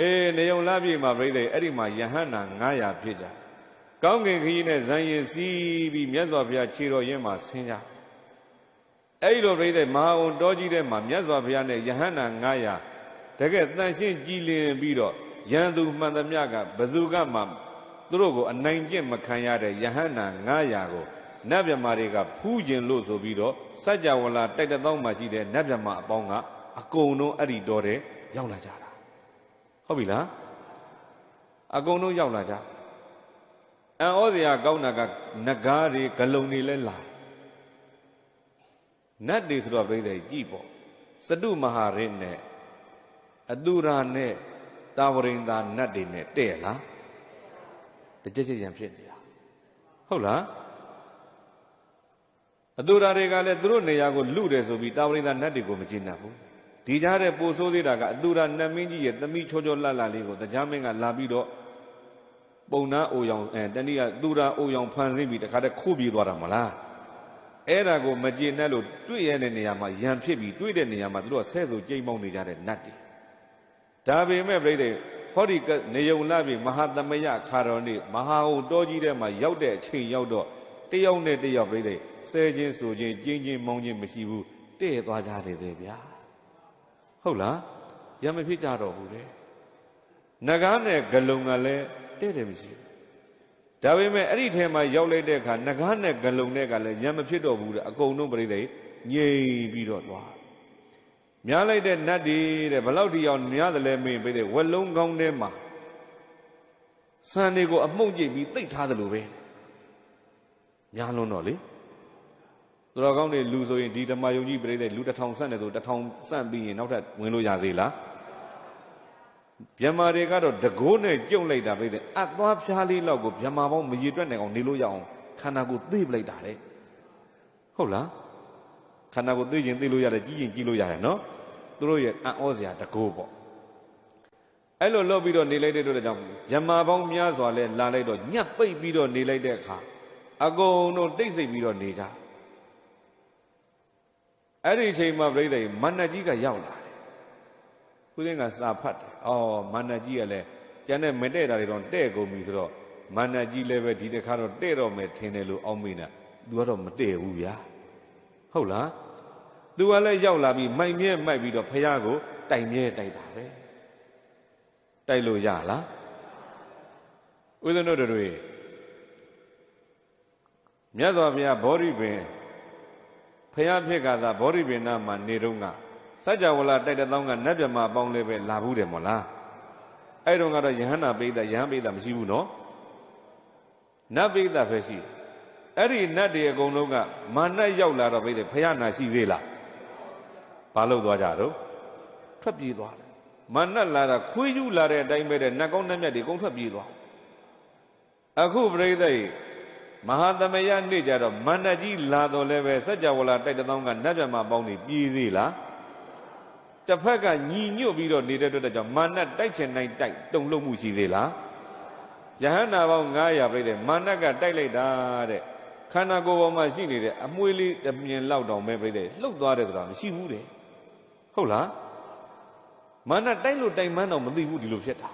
အေးနေုံလာပြီမှာပြိဿအဲ့ဒီမှာယဟန္တာ900ဖြစ်ကြကောင်းကင်ခကြီးနဲ့ဇန်ရင်စီးပြီးမြတ်စွာဘုရားခြေတော်ရင်းမှာဆင်းကြအဲ့ဒီလိုပြိဿမဟာဝန်တော်ကြီးတဲ့မှာမြတ်စွာဘုရားနဲ့ယဟန္တာ900တကယ်တန်ရှင်းကြည်လင်ပြီးတော့ယန္သူမှန်သမျှကဘယ်သူကမှသူတို့ကိုအနိုင်ကျင့်မခံရတဲ့ယဟန္တာ900ကိုနတ်မြမာတွေကဖူးကျင်လို့ဆိုပြီးတော့စัจ java လာတိုက်တသောင်းမှရှိတဲ့နတ်မြမာအပေါင်းကအကုန်လုံးအဲ့ဒီတော်တဲ့ရောက်လာကြတာ ဟုတ်ပြီလားအကုန်လုံးရောက်လာကြအံ့ဩစရာကောင်းတာကနဂါးတွေဂလုံတွေလည်းလာနတ်တွေဆိုတော့ပြိဿကြည့်ပေါ့စတုမဟာရင်းနဲ့အတူရာနဲ့တာဝရိန်သာနတ်တွေနဲ့တဲ့လားတကြက်ကြက်ရံဖြစ်နေတာဟုတ်လားအတူရာတွေကလည်းသူတို့နေရာကိုလူတယ်ဆိုပြီးတာဝရိန်သာနတ်တွေကိုမကျေနပ်ဘူး ဒီကြားတဲ့ပိုဆိုးသေးတာကအတူရာနတ်မင်းကြီးရဲ့သမီးချောချောလှလှလေးကိုတရားမင်းကလာပြီးတော့ပုံနာအိုရောင်အဲတနည်းကသူရာအိုရောင်ဖန်ဆင်းပြီးတခါတည်းခိုးပြေးသွားတာမလားအဲ့ဒါကိုမကျေနပ်လို့တွေ့ရတဲ့နေရာမှာရံဖြစ်ပြီးတွေ့တဲ့နေရာမှာသူတို့ကဆဲဆိုကြိမ်ပေါင်းနေကြတဲ့နတ်တွေဒါပေမဲ့ပြိတ္တိဟောဒီကနေယုံလာပြီမဟာသမယခါတော်နေ့မဟာဟုတောကြီးထဲမှာရောက်တဲ့အချိန်ရောက်တော့တယောက်နဲ့တယောက်ပြိတ္တိဆဲချင်းဆိုချင်းကျင်းချင်းမောင်းချင်းမရှိဘူးတဲ့သွားကြတယ်တဲ့ဗျာ ဟုတ်လားရံမဖြစ်ကြတော့ဘူးတဲ့နဂါးနဲ့ဂလုံကလည်းတဲ့တယ်မရှိဘူးဒါပေမဲ့အဲ့ဒီထဲမှာရောက်လိုက်တဲ့အခါငကားနဲ့ဂလုံနဲ့ကလည်းရံမဖြစ်တော့ဘူးတဲ့အကုန်လုံးပြိတ္တိငြိမ်ပြီးတော့သွားများလိုက်တဲ့နတ်တွေတဲ့ဘလောက်ဒီအောင်များတယ်လဲမင်းပြိတ္တိဝက်လုံးကောင်းထဲမှာစံတွေကိုအမှုန့်ကြည့်ပြီးသိပ်ထားတယ်လို့ပဲများလွန်းတော့လေ သူတော်ကောင်းတွေလူဆိုရင်ဒီဓမ္မယုံကြီးပြိတ္တိလူတစ်ထောင်ဆန့်တယ်ဆိုတစ်ထောင်ဆန့်ပြီးရင်နောက်ထပ်ဝင်လို့ရစေလားမြန်မာတွေကတော့တကိုးနဲ့ကြုံလိုက်တာပြိတ္တိအသွားဖျားလေးလောက်ကိုမြန်မာပေါင်းမရေတွက်နိုင်အောင်နေလို့ရအောင်ခန္ဓာကိုယ်သိပလိုက်တာလေဟုတ်လားခန္ဓာကိုယ်သိရင်သိလို့ရတယ်ကြီးရင်ကြီးလို့ရတယ်နော်သူတို့ရဲ့အံ့ဩစရာတကိုးပေါ့အဲ့လိုလုပ်ပြီးတော့နေလိုက်တဲ့တို့ကြောင့်မြန်မာပေါင်းများစွာလဲလာလိုက်တော့ညက်ပိတ်ပြီးတော့နေလိုက်တဲ့အခါအကုန်တို့တိတ်ဆိတ်ပြီးတော့နေကြ အဲ့ဒီအချိန်မှာပြိတ္တိမန္နကြီးကရောက်လာတယ်ဦးသိန်းကစာဖတ်တယ်အော်မန္နကြီးကလည်းကျန်တဲ့မတဲ့တာတွေတော့တဲ့ကုန်ပြီဆိုတော့မန္နကြီးလည်းပဲဒီတစ်ခါတော့တဲ့တော့မယ်ထင်တယ်လို့အောက်မိနေတာ तू ကတော့မတဲ့ဘူးဗျာဟုတ်လား तू ကလည်းရောက်လာပြီးမိုက်မြဲမိုက်ပြီးတော့ဖះကိုတိုင်မြဲတိုက်တာပဲတိုက်လို့ရလားဦးဇင်းတို့တွေမြတ်စွာဘုရားဗောဓိပင် ဖះဖြစ်ကသာဗောဓိပင်နာမှာနေတော့ကစัจ java လာတိုက်တဲ့တောင်းကနတ်မြမအပေါင်းလေးပဲလာဘူးတယ်မို့လားအဲ့တုန်းကတော့ယဟန္တာပိဋကယဟန်ပိဋကမရှိဘူးနော်နတ်ပိဋကပဲရှိတယ်အဲ့ဒီနတ်တွေအကုန်လုံးကမာနရောက်လာတော့ပိဋကဖះနာရှိသေးလားဘာလို့သွားကြတော့ထွက်ပြေးသွားတယ်မာနလာတာခွေးယူလာတဲ့အတိုင်းပဲတဲ့နတ်ကောင်းနတ်မြတ်တွေအကုန်ထွက်ပြေးသွားအခုပြိဿ မဟာသမယနေ့ကြတော့မန္တကြီးလာတော့လည်းပဲစัจ java လာတိုက်တဲ့တောင်းကနတ်မြတ်မပေါင်းနေပြေးသေးလားတစ်ဖက်ကညီညွတ်ပြီးတော့နေတဲ့အတွက်ကြောင့်မာနတိုက်ချင်နိုင်တိုက်တုံလုံးမှုရှိသေးလားယဟန္တာပေါင်း900ပြိတဲ့မာနကတိုက်လိုက်တာတဲ့ခန္ဓာကိုယ်ပေါ်မှာရှိနေတဲ့အမွှေးလေးတစ်မြင်လောက်တောင်ပဲပြိတဲ့လှုပ်သွားတယ်ဆိုတာမရှိဘူးတဲ့ဟုတ်လားမာနတိုက်လို့တိုင်မှန်းတော့မသိဘူးဒီလိုဖြစ်တာ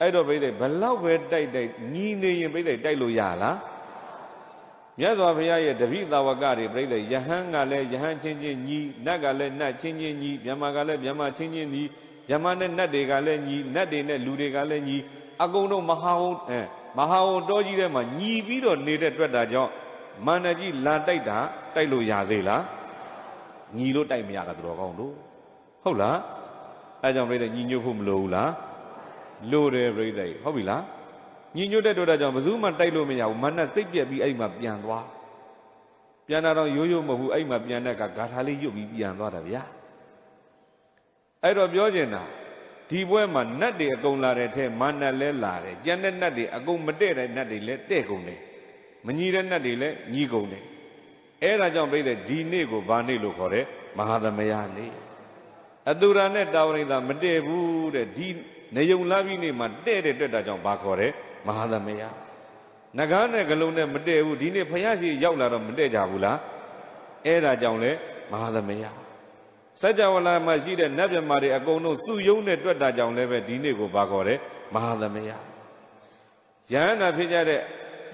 အဲ့တော့ပြိတဲ့ဘလောက်ပဲတိုက်တိုက်ညီနေရင်ပြိတဲ့တိုက်လို့ရလားမြတ်စွာဘုရားရဲ့တပိသာဝကတွေပြိဿယဟန်ကလည်းယဟန်ချင်းချင်းညီနတ်ကလည်းနတ်ချင်းချင်းညီမြမကလည်းမြမချင်းချင်းညီမြမနဲ့နတ်တွေကလည်းညီနတ်တွေနဲ့လူတွေကလည်းညီအကုန်လုံးမဟာဝုံအဲမဟာဝုံတောကြီးထဲမှာညီပြီးတော့နေတဲ့အတွက်တာကြောင့်မန္တကြီးလာတိုက်တာတိုက်လို့ရသေးလားညီလို့တိုက်မရတာသူတော်ကောင်းတို့ဟုတ်လားအဲကြောင့်ပြိဿညီညွတ်ဖို့မလိုဘူးလား လိုတယ်ပြိဿဟုတ်ပြီလားညီညွတ်တဲ့တို့တာကြောင့်ဘယ်သူမှတိုက်လို့မရဘူးမနတ်စိတ်ပြက်ပြီးအဲ့ဒီမှာပြန်သွားပြန်တာတော့ရိုးရိုးမဟုတ်ဘူးအဲ့ဒီမှာပြန်တဲ့ကဂါထာလေးရွတ်ပြီးပြန်သွားတာဗျာအဲ့တော့ပြောချင်တာဒီပွဲမှာနတ်တွေအကုန်လာတဲ့ထဲမာနတ်လဲလာတယ်ကြံတဲ့နတ်တွေအကုန်မတဲ့တဲ့နတ်တွေလဲတဲ့ကုန်တယ်မညီတဲ့နတ်တွေလဲညီကုန်တယ်အဲ့ဒါကြောင့်ပြိတဲ့ဒီနေ့ကိုဘာနေ့လို့ခေါ်တယ်မဟာသမယနေ့ အတူရာနဲ့တာဝရိတာမတည့်ဘူးတဲ့ဒီနေုံလာပြီနေ့မှာတဲ့တဲ့တက်တာကြောင့်ဘာခေါ်တယ်မဟာသမယငကားနဲ့ဂလုံးနဲ့မတည့်ဘူးဒီနေ့ဖယားရှိရောက်လာတော့မတည့်ကြဘူးလားအဲ့ဒါကြောင့်လေမဟာသမယစัจ java လာမှာရှိတဲ့နတ်မြမာတွေအကုန်လုံးစုယုံနဲ့တွေ့တာကြောင့်လည်းပဲဒီနေ့ကိုဘာခေါ်တယ်မဟာသမယယဟန္တာဖြစ်ကြတဲ့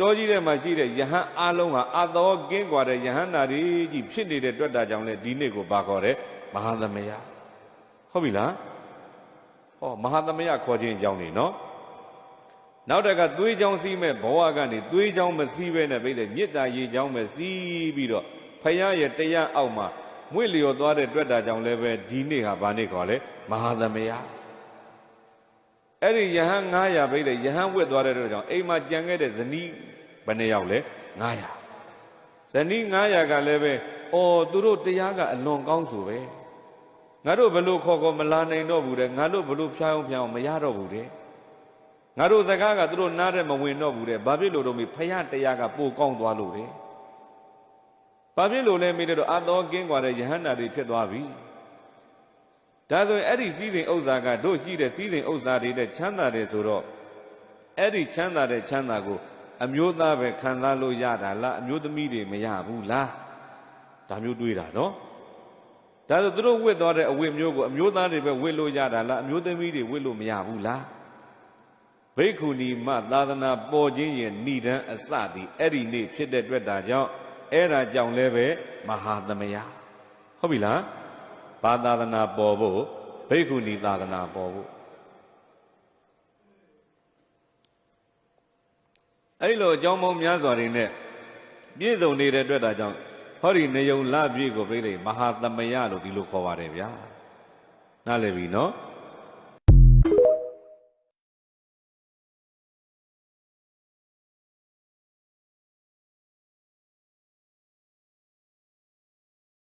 တောကြီးထဲမှာရှိတဲ့ယဟန်အလုံးဟာအတော်ကင်းကွာတဲ့ယဟန္တာကြီးဖြစ်နေတဲ့တွေ့တာကြောင့်လည်းဒီနေ့ကိုဘာခေါ်တယ်မဟာသမယ ဟုတ်ပြီလားဟောမဟာသမယခေါ်ခြင်းအကြောင်းနေနော်နောက်တကသွေးချောင်းစီးမဲ့ဘဝကနေသွေးချောင်းမစီးပဲနဲ့ပြိတဲ့မေတ္တာရေချောင်းပဲစီးပြီးတော့ဖယားရဲ့တရားအောက်မှာမွေ့လျော်သွားတဲ့တွေ့တာကြောင့်လည်းပဲဒီနေ့ဟာဘာနေ့ခေါ်လဲမဟာသမယအဲ့ဒီယဟန်900ပြိတဲ့ယဟန်ဝတ်သွားတဲ့အတွက်ကြောင့်အိမ်မှာကြံခဲ့တဲ့ဇနီးဘယ်နှယောက်လဲ900ဇနီး900ကလည်းပဲအော်သူတို့တရားကအလွန်ကောင်းဆိုပဲ ငါတို့ဘလို့ခေါ်ခေါ်မလာနိုင်တော့ဘူးတဲ့ငါတို့ဘလို့ဖျားအောင်ဖျားအောင်မရတော့ဘူးတဲ့ငါတို့စကားကသူတို့နားတဲ့မဝင်တော့ဘူးတဲ့ဘာဖြစ်လို့တော့မေဖယားတရားကပိုကောင်းသွားလို့တဲ့ဘာဖြစ်လို့လဲမေးတဲ့တော့အတော်ကင်းกว่าတဲ့ယဟန္တာတွေဖြစ်သွားပြီဒါဆိုရင်အဲ့ဒီစည်းစိမ်ဥစ္စာကတို့ရှိတဲ့စည်းစိမ်ဥစ္စာတွေတဲ့ချမ်းသာတယ်ဆိုတော့အဲ့ဒီချမ်းသာတဲ့ချမ်းသာကိုအမျိုးသားပဲခံစားလို့ရတာလားအမျိုးသမီးတွေမရဘူးလားဒါမျိုးတွေးတာနော် ဒါဆိုသူတို့ဝစ်သွားတဲ့အဝတ်မျိုးကိုအမျိုးသားတွေပဲဝစ်လို့ရတာလားအမျိုးသမီးတွေဝစ်လို့မရဘူးလားဘိက္ခုနီမသာသနာပေါ်ခြင်းရဲ့ဏိဒံအစသည်အဲ့ဒီနေ့ဖြစ်တဲ့အတွက်ဒါကြောင့်အဲ့ဒါကြောင့်လည်းပဲမဟာသမယဟုတ်ပြီလားဘာသာသနာပေါ်ဖို့ဘိက္ခုနီသာသနာပေါ်ဖို့အဲ့လိုအကြောင်းပေါင်းများစွာတွေနဲ့ပြည့်စုံနေတဲ့အတွက်ဒါကြောင့် ဟောဒီနေယုံလပြည့်ကိုပြိသိမဟာသမယလို့ဒီလိုခေါ်ပါတယ်ဗျာနားလည်ပြီနော်